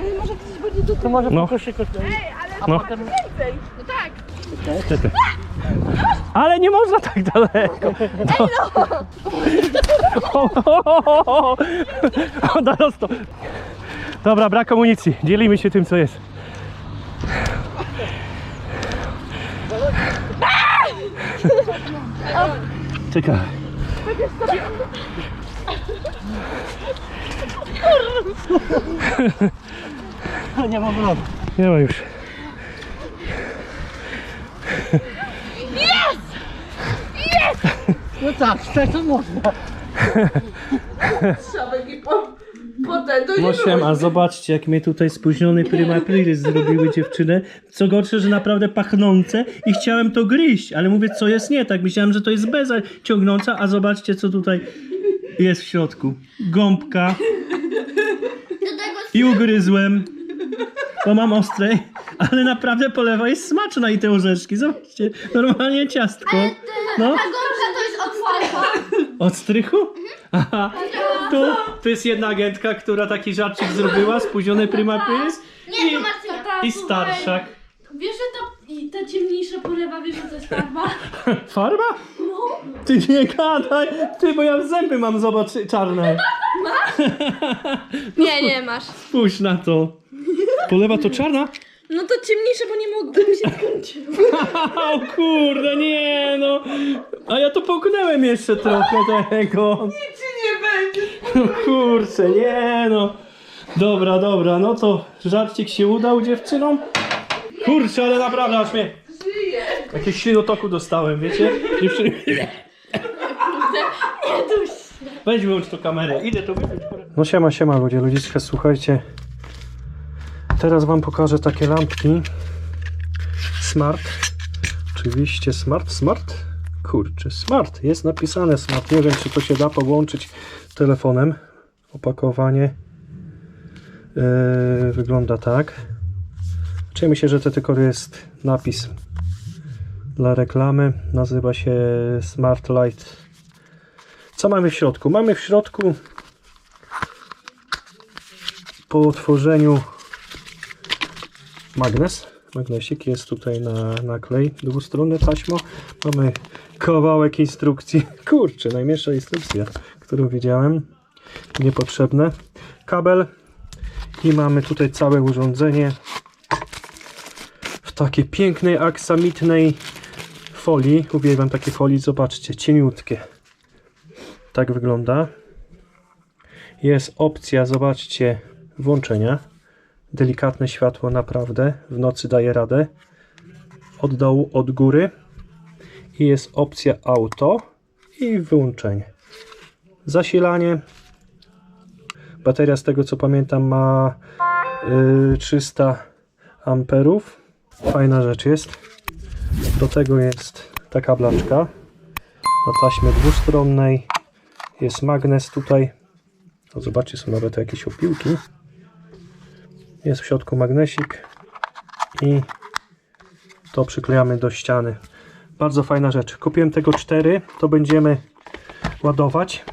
Ale może coś bardziej do To może No. po koszyku klei. No. więcej. No tak. Czekaj. Ale nie można tak daleko. No. O, o, o, o, o, teraz to. Dobra, brak amunicji. Dzielimy się tym, co jest. Czekaj. Nie mam brody. Nie ma już. No tak, tak to można. Szabek i po, potem to No siema, zobaczcie jak mnie tutaj spóźniony prima aprilis zrobiły dziewczyny. Co gorsze, że naprawdę pachnące i chciałem to gryźć, ale mówię co jest nie tak. Myślałem, że to jest beza ciągnąca, a zobaczcie co tutaj jest w środku. Gąbka i ugryzłem. Bo mam ostrej, ale naprawdę polewa jest smaczna i te orzeszki. Zobaczcie, normalnie ciastko. No, Ta gąbka to jest otwarta. od strychu? Aha. Tu, tu jest jedna agentka, która taki żarcik zrobiła, spóźniony prima aprilis. Nie, to Marcela. I starszak. Wiesz, że ta, i ta ciemniejsza polewa, wiesz, że to jest farba? Farba? Ty nie gadaj! Ty, bo ja zęby mam, zobacz, czarne. Nie, nie masz. Spójrz na to. Polewa to czarna? No to ciemniejsze, bo nie mogłem się skończyć. O kurde, nie no. A ja to połknąłem jeszcze trochę tego. Czy nie będzie? No kurczę, nie no. Dobra, dobra, no to żarcik się udał dziewczynom. Kurczę, ale naprawdę aż mnie Żyję. jakieś ślinotoku dostałem, wiecie? Dziewczyny. Nie duś. Weź wyłącz tą kamerę, idę to wyjąć. No siema, siema ludzie, ludziska, słuchajcie. Teraz wam pokażę takie lampki. Smart. Oczywiście smart, smart. Kurczę, smart. Jest napisane smart. Nie wiem, czy to się da połączyć telefonem. Opakowanie yy, wygląda tak. Czyli myślę, że to tylko jest napis dla reklamy. Nazywa się Smart Light co mamy w środku? Mamy w środku po otworzeniu magnes. Magnesik jest tutaj na, na klej, dwustronne taśmo. Mamy kawałek instrukcji. Kurczę, najmniejsza instrukcja, którą widziałem. Niepotrzebne. Kabel i mamy tutaj całe urządzenie w takiej pięknej, aksamitnej folii. Uwielbiam takie folii, zobaczcie, cieniutkie. Tak wygląda. Jest opcja, zobaczcie, włączenia. Delikatne światło naprawdę. W nocy daje radę. Od dołu, od góry. I jest opcja auto i wyłączenie. Zasilanie. Bateria z tego co pamiętam ma yy, 300 amperów. Fajna rzecz jest. Do tego jest taka blaczka na taśmie dwustronnej. Jest magnes tutaj. O, zobaczcie, są nawet jakieś opiłki. Jest w środku magnesik i to przyklejamy do ściany. Bardzo fajna rzecz. Kupiłem tego 4, to będziemy ładować.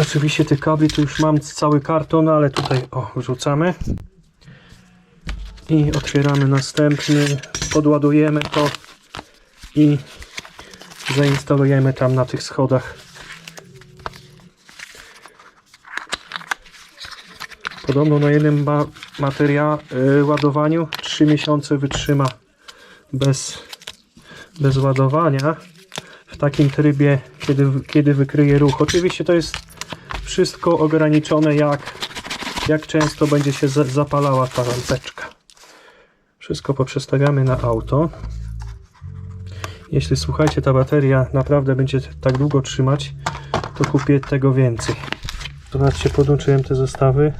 Oczywiście tych kabli tu już mam cały karton, ale tutaj o, wrzucamy. I otwieramy następny, podładujemy to i zainstalujemy tam na tych schodach. Podobno na jednym ma materia y, ładowaniu 3 miesiące wytrzyma bez, bez ładowania w takim trybie, kiedy, kiedy wykryje ruch. Oczywiście to jest wszystko ograniczone jak, jak często będzie się za- zapalała ta lampeczka. Wszystko poprzestawiamy na auto. Jeśli słuchajcie, ta bateria naprawdę będzie tak długo trzymać, to kupię tego więcej. Zobaczcie, podłączyłem te zestawy.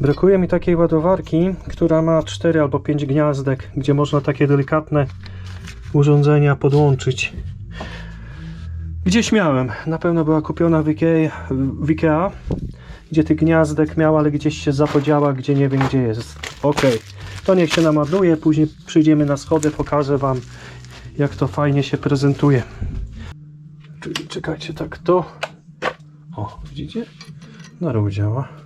Brakuje mi takiej ładowarki, która ma 4 albo 5 gniazdek, gdzie można takie delikatne urządzenia podłączyć. Gdzieś miałem, na pewno była kupiona w Ikea, w Ikea gdzie tych gniazdek miał, ale gdzieś się zapodziała, gdzie nie wiem gdzie jest. Ok, to niech się namaduje, później przyjdziemy na schody, pokażę Wam jak to fajnie się prezentuje. Czyli czekajcie, tak to. O, widzicie? Na róg działa.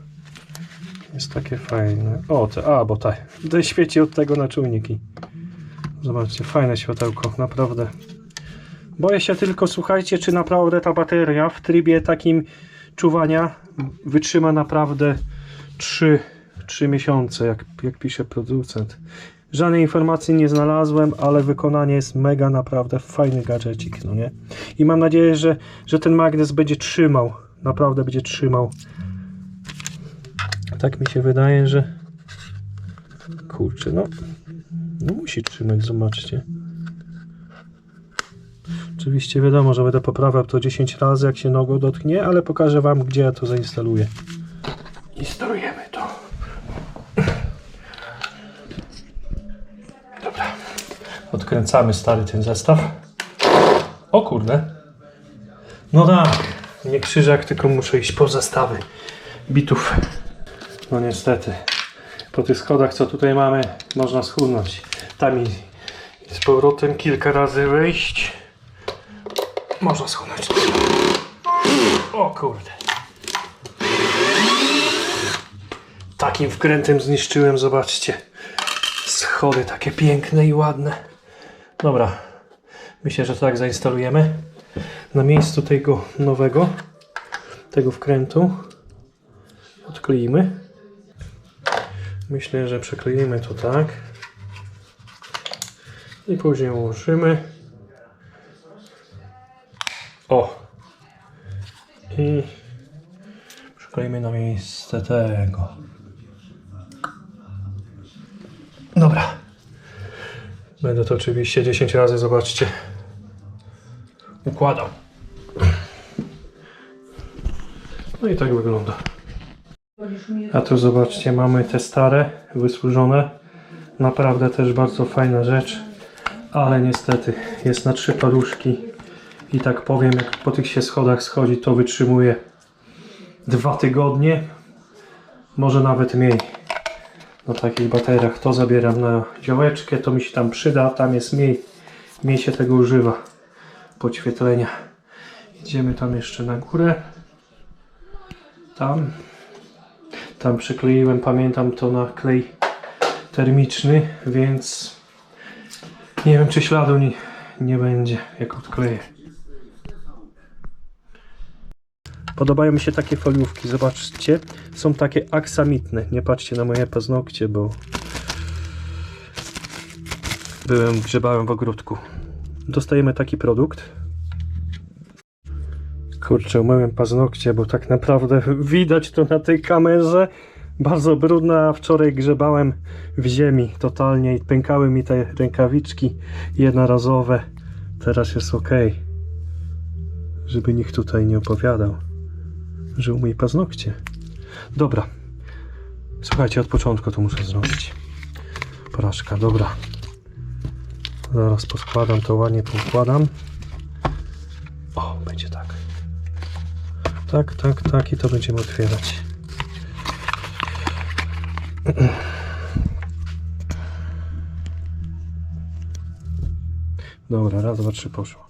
Jest takie fajne. O, te, a, bo te, te świeci od tego na czujniki. Zobaczcie, fajne światełko, naprawdę. Boję się tylko, słuchajcie, czy naprawdę ta bateria w trybie takim czuwania wytrzyma naprawdę 3, 3 miesiące, jak, jak pisze producent. Żadnej informacji nie znalazłem, ale wykonanie jest mega, naprawdę fajny gadżecik, no nie? I mam nadzieję, że, że ten magnes będzie trzymał, naprawdę będzie trzymał. Tak mi się wydaje, że kurczę, no, no musi trzymać, zobaczcie. Oczywiście wiadomo, że będę poprawiał to 10 razy, jak się nogą dotknie, ale pokażę Wam, gdzie ja to zainstaluję. Instalujemy to. Dobra. Odkręcamy stary ten zestaw. O kurde. No tak. Nie krzyżak, tylko muszę iść po zestawy bitów. No niestety. Po tych schodach, co tutaj mamy, można schudnąć. Tam i z powrotem kilka razy wejść. Można schudnąć. O kurde. Takim wkrętem zniszczyłem, zobaczcie. Schody takie piękne i ładne. Dobra. Myślę, że tak zainstalujemy. Na miejscu tego nowego, tego wkrętu odkleimy. Myślę, że przykleimy to tak. I później ułożymy. O! I przykleimy na miejsce tego. Dobra. Będę to oczywiście 10 razy, zobaczcie, układał. No i tak wygląda. A tu zobaczcie, mamy te stare, wysłużone. Naprawdę też bardzo fajna rzecz. Ale niestety jest na trzy paluszki. I tak powiem, jak po tych się schodach schodzi, to wytrzymuje dwa tygodnie. Może nawet mniej. Na takich bateriach to zabieram na działeczkę, to mi się tam przyda, tam jest mniej, mniej się tego używa podświetlenia. Idziemy tam jeszcze na górę. Tam. Tam przykleiłem, pamiętam to na klej termiczny, więc nie wiem czy śladu nie, nie będzie jak odkleję. Podobają mi się takie foliówki, zobaczcie, są takie aksamitne. Nie patrzcie na moje paznokcie, bo byłem, grzebałem w ogródku. Dostajemy taki produkt. Kurczę, umyłem paznokcie, bo tak naprawdę widać to na tej kamerze. Bardzo brudna, a wczoraj grzebałem w ziemi totalnie i pękały mi te rękawiczki jednorazowe. Teraz jest ok. Żeby nikt tutaj nie opowiadał, że umyj paznokcie. Dobra. Słuchajcie, od początku to muszę zrobić. Porażka, dobra. Zaraz poskładam to ładnie, poukładam. O, będzie tak. Tak, tak, tak i to będziemy otwierać. Dobra, raz, dwa, trzy poszło.